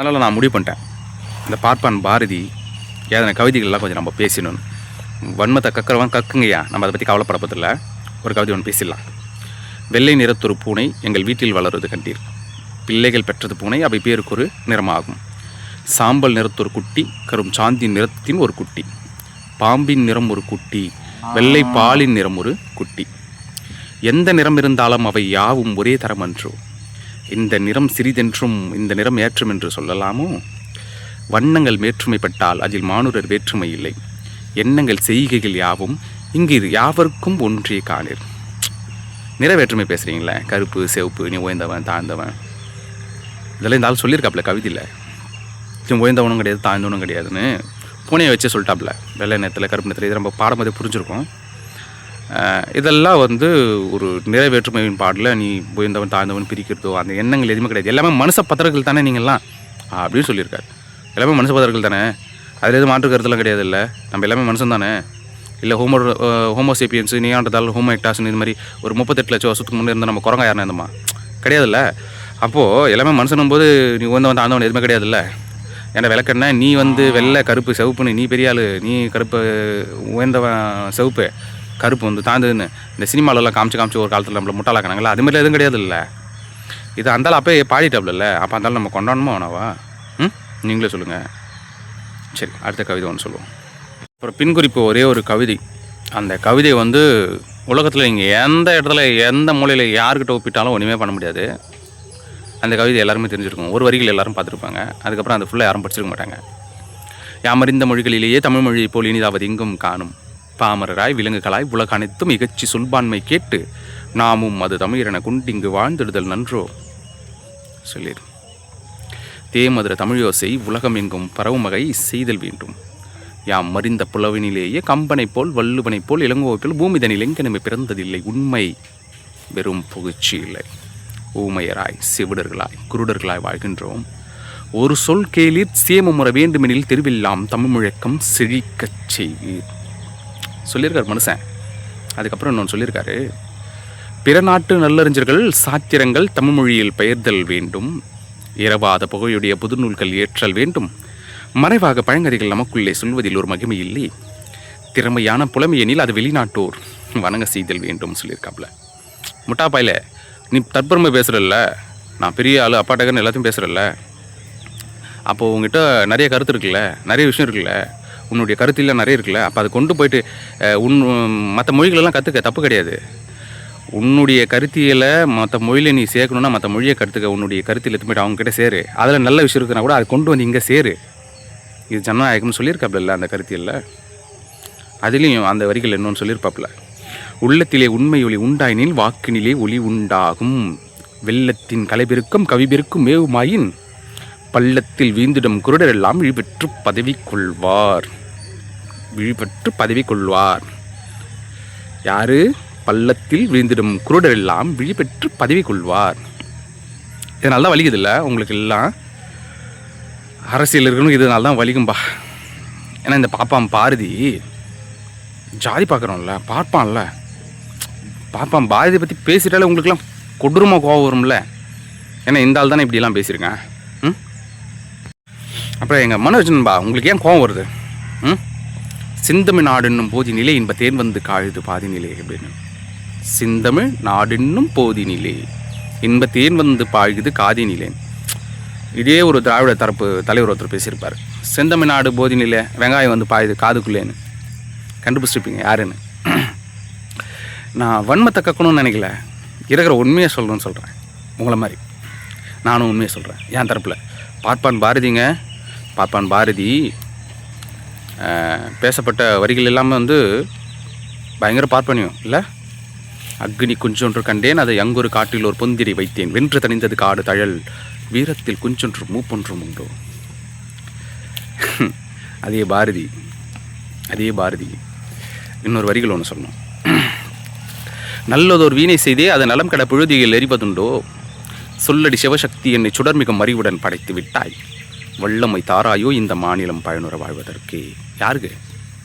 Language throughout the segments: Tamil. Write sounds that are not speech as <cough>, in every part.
அதனால் நான் முடிவு பண்ணிட்டேன். இந்த பார்ப்பான் பாரதி ஏதன கவிதைகள்லாம் கொஞ்சம் நம்ம பேசணும் வன்மத்தை கக்கிறவன் கக்குங்கய்யா. நம்ம அதை பற்றி கவலைப்படப்பதில்ல ஒரு கவிதை ஒன்று பேசிடலாம். வெள்ளை நிறத்தொரு பூனை எங்கள் வீட்டில் வளருது கண்டீர். பிள்ளைகள் பெற்றது பூனை அவை பேருக்கு ஒரு நிறமாகும். சாம்பல் நிறத்தொரு குட்டி கரும் சாந்தி நிறத்தின் ஒரு குட்டி. பாம்பின் நிறம் ஒரு குட்டி வெள்ளை பாலின் நிறம் ஒரு குட்டி. எந்த நிறம் இருந்தாலும் அவை யாவும் ஒரே தரம் அன்றோ. இந்த நிறம் சிறிதென்றும் இந்த நிறம் ஏற்றும் என்று சொல்லலாமோ? வண்ணங்கள் வேற்றுமைப்பட்டால் அதில் மானுடர் வேற்றுமை இல்லை. எண்ணங்கள் செய்கைகள் யாவும் இங்கு யாவருக்கும் ஒன்றே காணீர். நிற வேற்றுமை பேசுகிறீங்களே கருப்பு சிவப்பு நீ உயர்ந்தவன் தாழ்ந்தவன். இதெல்லாம் இந்த ஆள் சொல்லியிருக்காப்புல கவிதையில். நீ உயர்ந்தவனும் கிடையாது தாழ்ந்தவனும் கிடையாதுன்னு. பூனையை வச்சு சொல்லிட்டாப்புல. வெள்ளை நேரத்தில் கருப்பு நேரத்தில் இது நம்ம பாடமதி புரிஞ்சிருக்கோம். இதெல்லாம் வந்து ஒரு நிறைவேற்றுமையின் பாடல நீ உயர்ந்தவன் தாழ்ந்தவன் பிரிக்கிறதோ அந்த எண்ணங்கள் எதுவுமே கிடையாது. எல்லாமே மனுஷ பத்திரங்கள் தானே நீங்கள்லாம்? அப்படின்னு சொல்லியிருக்காரு. எல்லாமே மனுஷ பத்திரங்கள் தானே? அதில் எதுவும் மாற்று கருத்துலாம் கிடையாது இல்லை நம்ம எல்லாமே மனுஷன் தானே? இல்லை ஹோமோ ஹோமோசேப்பியன்ஸ் நீயாண்டதால் ஹோமோ எக்டாஸ்னு இது மாதிரி ஒரு முப்பத்தெட்டு லட்சம் வருஷத்துக்கு முன்னே இருந்தால் நம்ம குரங்கா யாருனா இருந்தோமா? கிடையாதுல்ல? அப்போது எல்லாமே மனுஷனும் போது நீ உயர்ந்தவன் தாழ்ந்தவன் எதுவுமே கிடையாதுல்ல? ஏன்னா விளக்கன்னா நீ வந்து வெள்ளை கருப்பு சிவப்புன்னு நீ பெரிய ஆள். நீ கருப்பு உயர்ந்தவன் சிவப்பு. கருப்பு வந்து தாழ்ந்ததுன்னு இந்த சினிமாவிலலாம் காமிச்சு காமிச்சு ஒரு காலத்தில் நம்மளை முட்டாளாக்குனாங்களா அது மாதிரிலாம் எதுவும் கிடையாது இல்லை இது அந்தாலும் அப்போயே பாடிட்டாப்ல அப்போ அந்தாலும் நம்ம கொண்டாடணுமா உணவா ம்? நீங்களே சொல்லுங்கள் சரி அடுத்த கவிதை ஒன்று சொல்லுவோம். அப்புறம் பின்குறிப்பு ஒரே ஒரு கவிதை. அந்த கவிதை வந்து உலகத்தில் நீங்கள் எந்த இடத்துல எந்த மூலையில் யாருக்கிட்ட ஒப்பிட்டாலும் ஒன்றுமே பண்ண முடியாது. அந்த கவிதை எல்லாருமே தெரிஞ்சிருக்கும். ஒரு வரிகள் எல்லாரும் பார்த்துருப்பாங்க. அதுக்கப்புறம் அது ஃபுல்லாக யாரும் படிச்சிருக்க மாட்டாங்க. யாமறிந்த மொழிகளிலேயே தமிழ் மொழி போல் இனிதாவது எங்கும் காணும். பாமரராய் விலங்குகளாய் உலக அனைத்தும் இகழ்ச்சி சொல்பான்மை கேட்டு நாமும் அது தமிழென குண்டிங்கு வாழ்ந்திடுதல் நன்றோ சொல்லிடு தேமதுர தமிழோசை உலகம் எங்கும் பரவும் வகை செய்தல் வேண்டும். யாம் மறிந்த புலவினிலேயே கம்பனைப் போல் வள்ளுவனைப் போல் இளங்கோப்பில் பூமிதனில் எங்கெனமே பிறந்ததில்லை உண்மை வெறும் புகழ்ச்சி இல்லை. ஊமையராய் செவிடர்களாய் குருடர்களாய் வாழ்கின்றோம். ஒரு சொல் கேளீர் சேமமுற வேண்டுமெனில் தெருவெல்லாம் தமிழ் முழக்கம் செழிக்கச் செய்வீர். சொல்லியிருக்கார் மனுஷன். அதுக்கப்புறம் இன்னொன்று சொல்லியிருக்காரு. பிற நாட்டு நல்லறிஞர்கள் சாத்திரங்கள் தமிழ் மொழியில் பெயர்தல் வேண்டும். இரவாத புகையுடைய புதுநூல்கள் ஏற்றல் வேண்டும். மறைவாக பழங்கதைகள் நமக்குள்ளே சொல்வதில் ஒரு மகிமை இல்லை. திறமையான புலமையெனில் அது வெளிநாட்டோர் வணங்க செய்தல் வேண்டும் சொல்லியிருக்காப்புல. முட்டாப்பாயில் நீ தற்பெருமை பேசுகிறல்ல நான் பெரிய ஆள் அப்பாட்டகன் எல்லாத்தையும் பேசுகிறல்ல அப்போது உங்ககிட்ட நிறைய கருத்து இருக்குல்ல நிறைய விஷயம் இருக்குல்ல. உன்னுடைய கருத்தில் நிறைய இருக்குல்ல அப்போ அதை கொண்டு போயிட்டு உன் மற்ற மொழிகளெல்லாம் கற்றுக்க தப்பு கிடையாது. உன்னுடைய கருத்தியலை மற்ற மொழியில் நீ சேர்க்கணுன்னா மற்ற மொழியை கற்றுக்க உன்னுடைய கருத்தில் எடுத்து போயிட்டு அவங்ககிட்ட சேரு. அதில் நல்ல விஷயம் இருக்குன்னா கூட அதை கொண்டு வந்து இங்கே சேரு. இது ஜனநாயகம்னு சொல்லியிருக்காப்புல அந்த கருத்தியலில்? அதுலேயும் அந்த வரிகள் இன்னொன்று சொல்லியிருப்பாப்புல உள்ளத்திலே உண்மை ஒளி உண்டாயினில் வாக்கினிலே ஒளி உண்டாகும். வெள்ளத்தின் கலைபெருக்கும் கவிபெருக்கும் மேவுமாயின் பள்ளத்தில் வீழ்ந்திடும் குருடர் எல்லாம் விழிபெற்று பதவி கொள்வார் விழிபெற்று பதவி கொள்வார் யாரு? பள்ளத்தில் வீழ்ந்திடும் குருடர் எல்லாம் விழிபெற்று பதவி கொள்வார் இதனால தான் வலிக்குது இல்லை உங்களுக்கு எல்லாம் அரசியல் இருக்கணும் இதனால தான் வலிக்கும்பா. ஏன்னா இந்த பாப்பான் பாரதி ஜாதி பார்க்குறோம்ல பார்ப்பான்ல. பார்ப்பான் பாரதியை பற்றி பேசிட்டாலே உங்களுக்குலாம் கொடூரமாக கோவம் வரும்ல. ஏன்னா இந்த ஆள் தானே இப்படிலாம் பேசியிருக்கேன்? அப்புறம் எங்கள் மனோஜன்பா உங்களுக்கு ஏன் கோவம் வருது? ம்? சிந்தமிழ் நாடுன்னும் போதி நிலை இன்ப தேன் வந்து காழுது பாதி நிலை அப்படின்னு. சிந்தமிழ் நாடுன்னும் போதி நிலை இன்ப தேன் வந்து பாழ்குது காதி நிலை இதே ஒரு திராவிட தரப்பு தலைவர் ஒருத்தர் பேசியிருப்பார். செந்தமிழ்நாடு போதி நிலை வெங்காயம் வந்து பாயுது காதுக்குள்ளேன்னு. கண்டுபிடிச்சிருப்பீங்க யாருன்னு? நான் வன்மத்தை கக்கணும்னு நினைக்கல. இருக்கிற உண்மையை சொல்லணும்னு சொல்கிறேன் உங்களை மாதிரி. நானும் உண்மையை சொல்கிறேன் என் தரப்பில். பார்ப்பான் பாரதிங்க. பார்ப்பான் பாரதி பேசப்பட்ட வரிகள் எல்லாமே வந்து பயங்கர பார்ப்பனியம் இல்லை? அக்னி குஞ்சொன்று கண்டேன் அதை அங்கொரு காட்டில் ஒரு பொந்திரி வைத்தேன். வென்று தணிந்தது காடு தழல் வீரத்தில் குஞ்சொன்று மூப்பொன்றும் உண்டோ? <laughs> அதே பாரதி அதே பாரதி. இன்னொரு வரிகள் ஒன்று சொல்லணும். <clears throat> நல்லதோர் வீணை செய்தே அது நலம் கட புழுதியில் எரிவதுண்டோ? சொல்லடி சிவசக்தி என்னை சுடர்மிகும் அறிவுடன் படைத்து விட்டாய். வல்லமை தாராயோ இந்த மாநிலம் பயனுற வாழ்வதற்கு? யாருக்கு?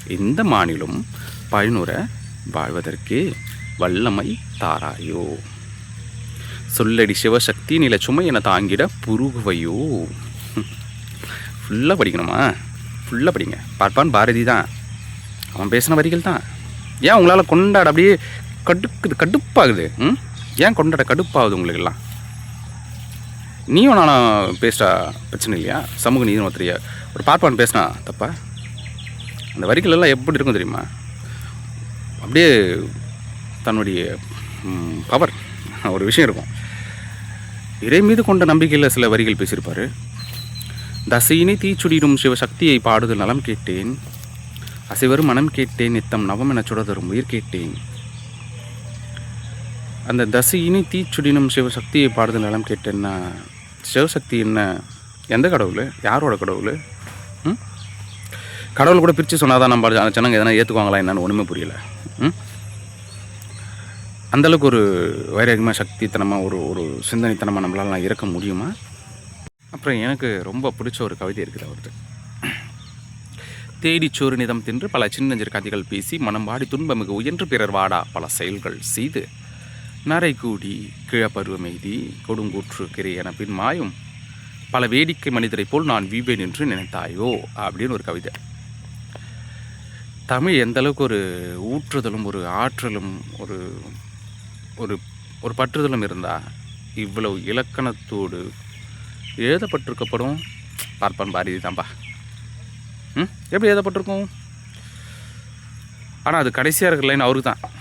இந்த மாநிலம் பயனுற வாழ்வதற்கு வல்லமை தாராயோ. சொல்லடி சிவசக்தி நில சுமை என தாங்கிட புருகுவையோ. ஃபுல்லாக படிக்கணுமா? ஃபுல்லாக படிங்க. பார்ப்பான் பாரதி தான். அவன் பேசின வரிகள் தான். ஏன் உங்களால் கொண்டாட அப்படியே கடுக்குது கடுப்பாகுது? ம்? ஏன் கொண்டாட கடுப்பாகுது உங்களுக்கெல்லாம்? நீயும் நானும் பேசுகிறா பிரச்சனை இல்லையா? சமூக நீதி ஒருத்தரையா ஒரு பார்ப்பான் பேசினா தப்பா? அந்த வரிகள் எல்லாம் எப்படி இருக்கும் தெரியுமா? அப்படியே தன்னுடைய பவர் ஒரு விஷயம் இருக்கும். இறை மீது கொண்ட நம்பிக்கையில் சில வரிகள் பேசியிருப்பார். தசையினை தீச்சுடிடும் சிவசக்தியை பாடுதல் நலம் கேட்டேன். அசைவரும் மனம் கேட்டேன். நித்தம் நவம் என சுடதரும் உயிர் கேட்டேன். அந்த தசையினை தீச்சுடினும் சிவசக்தியை பாடுதல் நலம் கேட்டேன்னா சிவசக்தி என்ன? எந்த கடவுள்? யாரோட கடவுள்? ம்? கடவுள் கூட பிரித்து சொன்னால் தான் நம்ம ஜனங்க எதனா ஏற்றுக்குவாங்களா என்னன்னு ஒன்றுமே புரியல. ம்? அந்தளவுக்கு ஒரு வைராகியமாக சக்தித்தனமாக ஒரு ஒரு சிந்தனைத்தனமாக நம்மளால இருக்க முடியுமா? அப்புறம் எனக்கு ரொம்ப பிடிச்ச ஒரு கவிதை இருக்குது அவரது. தேடிச்சோறு நிதம் தின்று பல சின்னஞ்சிறு கதைகள் பேசி மனம் வாடி துன்பமிகு உயன்று பிறர் வாடா பல செயல்கள் செய்து. நரைகூடி கிழப்பருவமெய்தி கொடுங்கூற்று கிரை என பின் மாயும். பல வேடிக்கை மனிதரைப் போல் நான் வீவேன் என்று நினைத்தாயோ? அப்படின்னு ஒரு கவிதை. தமிழ் எந்த அளவுக்கு ஒரு ஊற்றுதலும் ஒரு ஆற்றலும் ஒரு ஒரு ஒரு பற்றுதலும் இருந்தால் இவ்வளவு இலக்கணத்தோடு எழுதப்பட்டிருக்கப்படும்? பார்ப்பான் பாரதி தான்பா ம்? எப்படி எழுதப்பட்டிருக்கும்? ஆனால் அது கடைசியாக இருக்கிற லைன் அவருக்கு தான்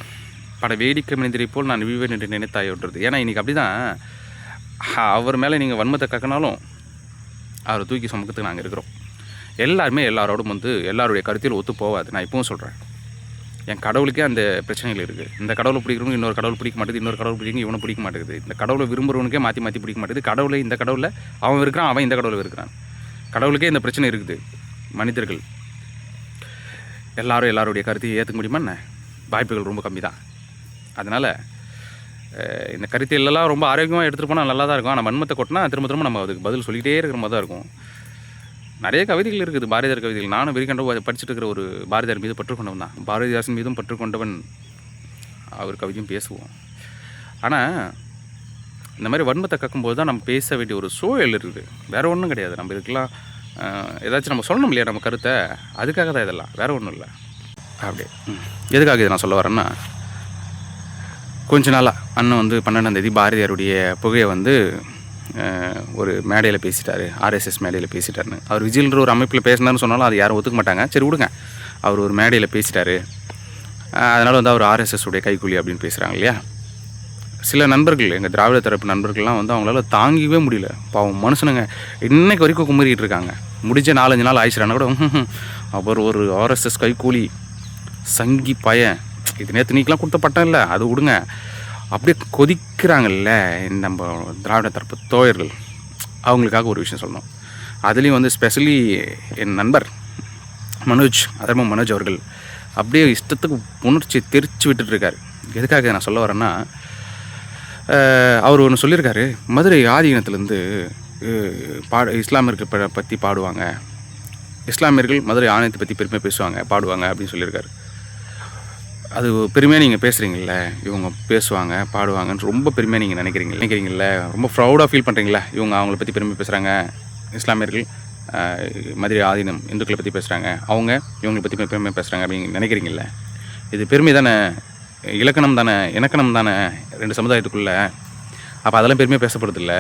பட வேடிக்கை மனிதரை போல் நான் விவேன் என்று நினைத்தாயோன்றது ஏன்னா இன்றைக்கி அப்படி தான் அவர் மேலே நீங்கள் வன்மத்தை கக்கினாலும் அவரை தூக்கி சுமக்கிறதுக்கு நாங்கள் இருக்கிறோம். எல்லாருமே எல்லாரோடும் வந்து எல்லாருடைய கருத்தில் ஒத்து போகாது. நான் இப்பவும் சொல்கிறேன் என் கடவுளுக்கே அந்த பிரச்சனைகள் இருக்குது இந்த கடவுளை பிடிக்கிறவங்க இன்னொரு கடவுள் பிடிக்க மாட்டேது இன்னொரு கடவுள் பிடிக்கும் இவனை பிடிக்க மாட்டேங்குது. இந்த கடவுளை விரும்புகிறவனுக்கே மாற்றி மாற்றி பிடிக்க மாட்டேது கடவுளை இந்த கடவுளில் அவன் இருக்கிறான் அவன் இந்த கடவுளை இருக்கிறான். கடவுளுக்கே இந்த பிரச்சனை இருக்குது. மனிதர்கள் எல்லாரும் எல்லாருடைய கருத்தையும் ஏற்றுக்க முடியுமா என்ன? வாய்ப்புகள் ரொம்ப கம்மி தான் அதனால் இந்த கருத்தியெல்லாம் ரொம்ப ஆரோக்கியமாக எடுத்துகிட்டு போனால் நல்லா தான் இருக்கும். ஆனால் வன்மத்தை கொட்டினா திரும்ப திரும்ப நம்ம அதுக்கு பதில் சொல்லிகிட்டே இருக்கிற மாதிரி தான் இருக்கும். நிறைய கவிதைகள் இருக்குது. பாரதியார் கவிதைகள். நானும் விரிகண்ட படிச்சுட்டு இருக்கிற ஒரு பாரதியார் மீது பற்றுக்கொண்டவன் தான். பாரதிதாசன் மீதும் பற்றுக்கொண்டவன் அவர் கவிதையும் பேசுவோம். ஆனால் இந்த மாதிரி வன்மத்தை கக்கும்போது தான் நம்ம பேச வேண்டிய ஒரு சூழல் இருக்குது. வேறு ஒன்றும் கிடையாது. நம்ம இதுக்கெல்லாம் ஏதாச்சும் நம்ம சொல்லணும் இல்லையா நம்ம கருத்தை? அதுக்காக தான் இதெல்லாம். வேறு ஒன்றும் இல்லை. அப்படியே. ம். எதுக்காக இதை நான் சொல்ல வரேன்னா கொஞ்ச நாளாக அண்ணன் வந்து பன்னெண்டாம் தேதி பாரதியாருடைய புகையை வந்து ஒரு மேடையில் பேசிட்டார். ஆர்எஸ்எஸ் மேடையில் பேசிட்டாருன்னு. அவர் விஜில்ன்ற ஒரு அமைப்பில் பேசினார்னு சொன்னாலும் அது யாரும் ஒத்துக்க மாட்டாங்க. சரி விடுங்க. அவர் ஒரு மேடையில் பேசிட்டாரு. அதனால் வந்து அவர் ஆர்எஸ்எஸ் உடைய கைக்கூலி அப்படின்னு பேசுகிறாங்க இல்லையா? சில நண்பர்கள் எங்கள் திராவிட தரப்பு நண்பர்கள்லாம் வந்து அவங்களால தாங்கிக்கவே முடியல. பாவம் மனுஷனுங்க இன்றைக்கு வரைக்கும் குமரிட்டு இருக்காங்க. முடிஞ்ச நாலஞ்சு நாள் ஆயிடுச்சுனா கூட அவர் ஒரு ஆர்எஸ்எஸ் கைக்கூலி சங்கி பையன் இது நேற்று நீக்கெலாம் கொடுத்த பட்டம் இல்லை அது விடுங்க. அப்படியே கொதிக்கிறாங்கல்ல நம்ம திராவிட தரப்பு தோழர்கள். அவங்களுக்காக ஒரு விஷயம் சொல்லணும். அதுலேயும் வந்து ஸ்பெஷலி என் நண்பர் மனோஜ் அதர்ம மனோஜ் அவர்கள் அப்படியே இஷ்டத்துக்கு உணர்ச்சி தெரிச்சு விட்டுட்ருக்காரு எதுக்காக நான் சொல்ல வரேன்னா அவர் ஒன்று சொல்லியிருக்காரு. மதுரை ஆதீனத்துலேருந்து பாடு இஸ்லாமியர்கள் பற்றி பாடுவாங்க. இஸ்லாமியர்கள் மதுரை ஆணையத்தை பற்றி பெருமை பேசுவாங்க பாடுவாங்க அப்படின்னு சொல்லியிருக்காரு. அது பெருமையாக நீங்கள் பேசுகிறீங்கள இவங்க பேசுவாங்க பாடுவாங்கன்னு ரொம்ப பெருமையாக நீங்கள் நினைக்கிறீங்க நினைக்கிறீங்கள ரொம்ப ப்ரௌடாக ஃபீல் பண்ணுறீங்களா இவங்க அவங்கள பற்றி பெருமை பேசுகிறாங்க இஸ்லாமியர்கள் மதுரை ஆதீனம் இந்துக்களை பற்றி பேசுகிறாங்க அவங்க இவங்களை பற்றி பெருமை பேசுகிறாங்க அப்படின்னு நினைக்கிறீங்கள இது பெருமை தானே இலக்கணம் தானே இணக்கணம் தானே ரெண்டு சமுதாயத்துக்குள்ளே. அப்போ அதெல்லாம் பெருமையாக பேசப்படுறதில்ல.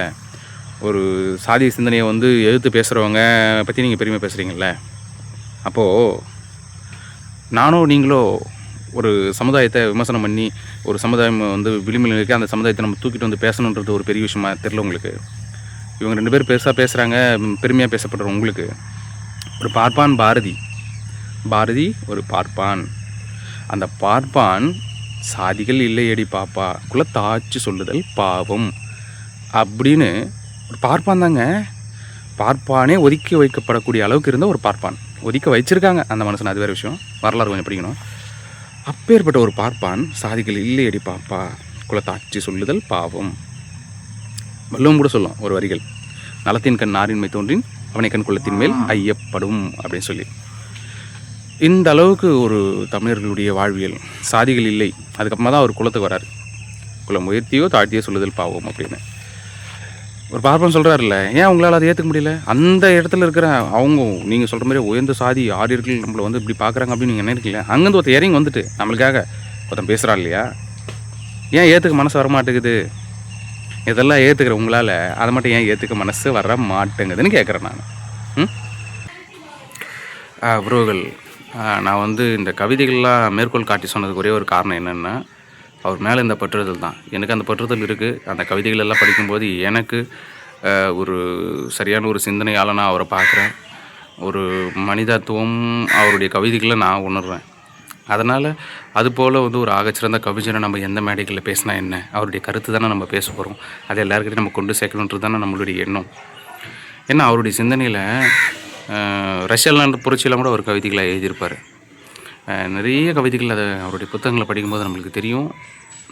ஒரு சாதி சிந்தனையை வந்து எதிர்த்து பேசுகிறவங்க பற்றி நீங்கள் பெருமை பேசுகிறீங்கள அப்போது நானோ நீங்களோ ஒரு சமுதாயத்தை விமர்சனம் பண்ணி ஒரு சமுதாயம் வந்து விளிம்பில் இருக்க அந்த சமுதாயத்தை நம்ம தூக்கிட்டு வந்து பேசணுன்றது ஒரு பெரிய விஷயமா தெரில உங்களுக்கு? இவங்க ரெண்டு பேரும் பெருசாக பேசுகிறாங்க பெருமையாக பேசப்படுற உங்களுக்கு. ஒரு பார்ப்பான் பாரதி. பாரதி ஒரு பார்ப்பான். அந்த பார்ப்பான் சாதிகள் இல்லையடி பாப்பா குலத்தாச்சு சொல்லுதல் பாவம் அப்படின்னு ஒரு பார்ப்பான் தாங்க. பார்ப்பானே ஒதுக்கி வைக்கப்படக்கூடிய அளவுக்கு இருந்த ஒரு பார்ப்பான். ஒதுக்க வச்சுருக்காங்க அந்த மனுஷன் அது வேறு விஷயம். வரலாறு கொஞ்சம் படிக்கணும். அப்பேற்பட்ட ஒரு பார்ப்பான் சாதிகள் இல்லையடி பாப்பா குலத்தாட்சி சொல்லுதல் பாவம். வல்லவும் கூட சொல்லும் ஒரு வரிகள் நலத்தின் கண் நாரின்மை தோன்றின் அவனை கண் குலத்தின் மேல் ஐயப்படும் அப்படின்னு சொல்லி. இந்த அளவுக்கு ஒரு தமிழர்களுடைய வாழ்வியல் சாதிகள் இல்லை அதுக்கப்புறமா தான் அவர் குலத்துக்கு வராரு. குலம் உயர்த்தியோ தாழ்த்தியோ சொல்லுதல் பாவம் அப்படின்னு. ஒரு பார்ப்பன் சொல்கிறாருல்ல ஏன் உங்களால் அதை ஏற்றுக்க முடியல? அந்த இடத்துல இருக்கிற அவங்க நீங்கள் சொல்கிற மாதிரி உயர்ந்த சாதி ஆரியர்கள் நம்மளை வந்து இப்படி பார்க்குறாங்க அப்படின்னு நீங்கள் நினைக்கல அங்கேருந்து ஒருத்தர் இறங்கி வந்துட்டு நம்மளுக்காக ஒருத்தன் பேசுகிறான் இல்லையா? ஏன் ஏற்றுக்க மனசு வர மாட்டேங்குது இதெல்லாம் ஏற்றுக்கிற உங்களால் அதை மட்டும் ஏன் ஏற்றுக்க மனசு வர மாட்டேங்குதுன்னு கேட்குறேன் நான். ம்? உறவுகள் நான் வந்து இந்த கவிதைகள்லாம் மேற்கோள் காட்டி சொன்னதுக்கு ஒரே ஒரு காரணம் என்னென்னா அவர் மேலே இந்த பற்றுதல் தான். எனக்கு அந்த பற்றுதல் இருக்குது அந்த கவிதைகள் எல்லாம் படிக்கும்போது எனக்கு ஒரு சரியான ஒரு சிந்தனையால் அவரை பார்க்குறேன். ஒரு மனிதத்துவம் அவருடைய கவிதைகளை நான் உணர்கிறேன் அதனால் அதுபோல் வந்து ஒரு ஆகச்சிறந்த கவிஞரை நம்ம எந்த மேடைகளில் பேசினா என்ன? அவருடைய கருத்து தானே நம்ம பேச போகிறோம் அது எல்லாருக்கிட்டையும் நம்ம கொண்டு சேர்க்கணுன்றது தானே நம்மளுடைய எண்ணம். ஏன்னா அவருடைய சிந்தனையில் ரஷ்யலாண்டு புரட்சியெல்லாம் கூட அவர் கவிதைகளை எழுதியிருப்பார். நிறைய கவிதைகள் அதை அவருடைய புத்தகங்களை படிக்கும்போது நம்மளுக்கு தெரியும்.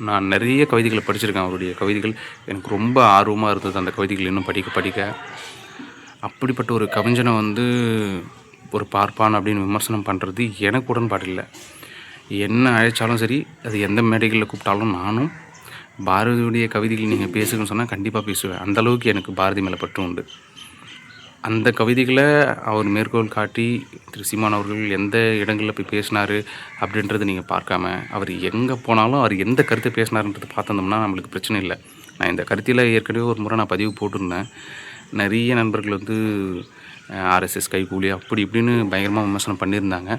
நான் நிறைய கவிதைகளை படிச்சிருக்கேன் அவருடைய கவிதைகள். எனக்கு ரொம்ப ஆர்வமாக இருந்தது அந்த கவிதைகள் இன்னும் படிக்க படிக்க. அப்படிப்பட்ட ஒரு கவிஞனை வந்து ஒரு பார்ப்பான் அப்படின்னு விமர்சனம் பண்ணுறது எனக்கு உடன்பாடு இல்லை. என்ன அழைச்சாலும் சரி அது எந்த மேடைகளில் கூப்பிட்டாலும் நானும் பாரதியுடைய கவிதைகள் நீங்கள் பேசுங்கன்னு சொன்னால் கண்டிப்பாக பேசுவேன். அந்த அளவுக்கு எனக்கு பாரதி மேலே பற்று உண்டு. அந்த கவிதைகளை அவர் மேற்கோள் காட்டி திரு சீமான் அவர்கள் எந்த இடங்களில் போய் பேசினார் அப்படின்றத நீங்கள் பார்க்காம அவர் எங்கே போனாலும் அவர் எந்த கருத்தை பேசினாருன்றது பார்த்துருந்தோம்னா நம்மளுக்கு பிரச்சனை இல்லை. நான் இந்த கருத்தில் ஏற்கனவே ஒரு முறை நான் பதிவு போட்டிருந்தேன். நிறைய நண்பர்கள் வந்து ஆர்எஸ்எஸ் கைகூலி அப்படி இப்படின்னு பயங்கரமாக விமர்சனம் பண்ணியிருந்தாங்க.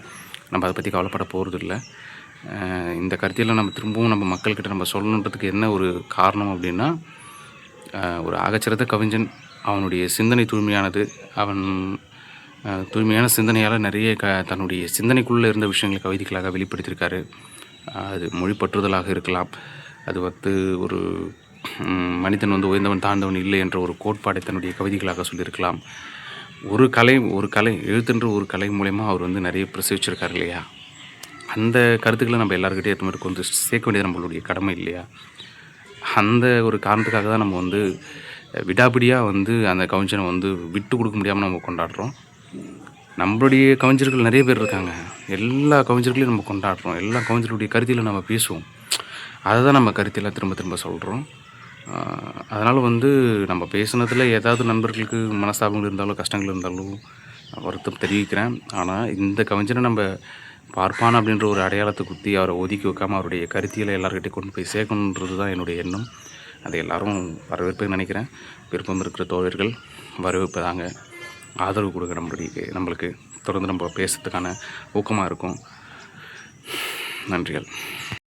நம்ம அதை பற்றி கவலைப்பட போகிறது இல்லை இந்த கருத்தியெல்லாம் நம்ம திரும்பவும் நம்ம மக்கள்கிட்ட நம்ம சொல்லணுன்றதுக்கு என்ன ஒரு காரணம் அப்படின்னா ஒரு ஆகச்சிறந்த கவிஞன் அவனுடைய சிந்தனை தூய்மையானது. அவன் தூய்மையான சிந்தனையால் நிறைய க தன்னுடைய சிந்தனைக்குள்ளே இருந்த விஷயங்களை கவிதைகளாக வெளிப்படுத்தியிருக்காரு. அது மொழி பற்றுதலாக இருக்கலாம். அது வந்து ஒரு மனிதன் வந்து உயர்ந்தவன் தாழ்ந்தவன் இல்லை என்ற ஒரு கோட்பாடை தன்னுடைய கவிதைகளாக சொல்லியிருக்கலாம். ஒரு கலை ஒரு கலை எழுத்துன்ற ஒரு கலை மூலயமா அவர் வந்து நிறைய பிரசவிச்சிருக்காரு இல்லையா? அந்த கருத்துக்களை நம்ம எல்லாருக்கிட்டே ஏற்ற மாதிரி கொண்டு சேர்க்க வேண்டியது நம்மளுடைய கடமை இல்லையா? அந்த ஒரு காரணத்துக்காக தான் நம்ம வந்து விடாபிடியாக வந்து அந்த கவிஞனை வந்து விட்டு கொடுக்க முடியாமல் நம்ம கொண்டாடுறோம். நம்மளுடைய கவிஞர்கள் நிறைய பேர் இருக்காங்க. எல்லா கவிஞர்களையும் நம்ம கொண்டாடுறோம். எல்லா கவிஞர்களுடைய கருத்தியில் நம்ம பேசுவோம். அதை தான் நம்ம கருத்தியெல்லாம் திரும்ப திரும்ப சொல்கிறோம் அதனால் வந்து நம்ம பேசுனதில் ஏதாவது நண்பர்களுக்கு மனஸ்தாபங்கள் இருந்தாலும் கஷ்டங்கள் இருந்தாலோ வருத்தம் தெரிவிக்கிறேன். ஆனால் இந்த கவிஞரை நம்ம பார்ப்பான் அப்படின்ற ஒரு அடையாளத்தை குத்தி அவரை ஒதுக்கி வைக்காமல் அவருடைய கருத்தியலை எல்லாருக்கிட்டையும் கொண்டு போய் சேர்க்கணுன்றது தான் என்னுடைய எண்ணம். அதை எல்லோரும் வரவேற்பு நினைக்கிறேன். விருப்பம் இருக்கிற தோழர்கள் வரவேற்பதாங்க. ஆதரவு கொடுக்க நம்மளுக்கு நம்மளுக்கு தொடர்ந்து நம்ம பேசுறதுக்கான ஊக்கமாக இருக்கும். நன்றிகள்.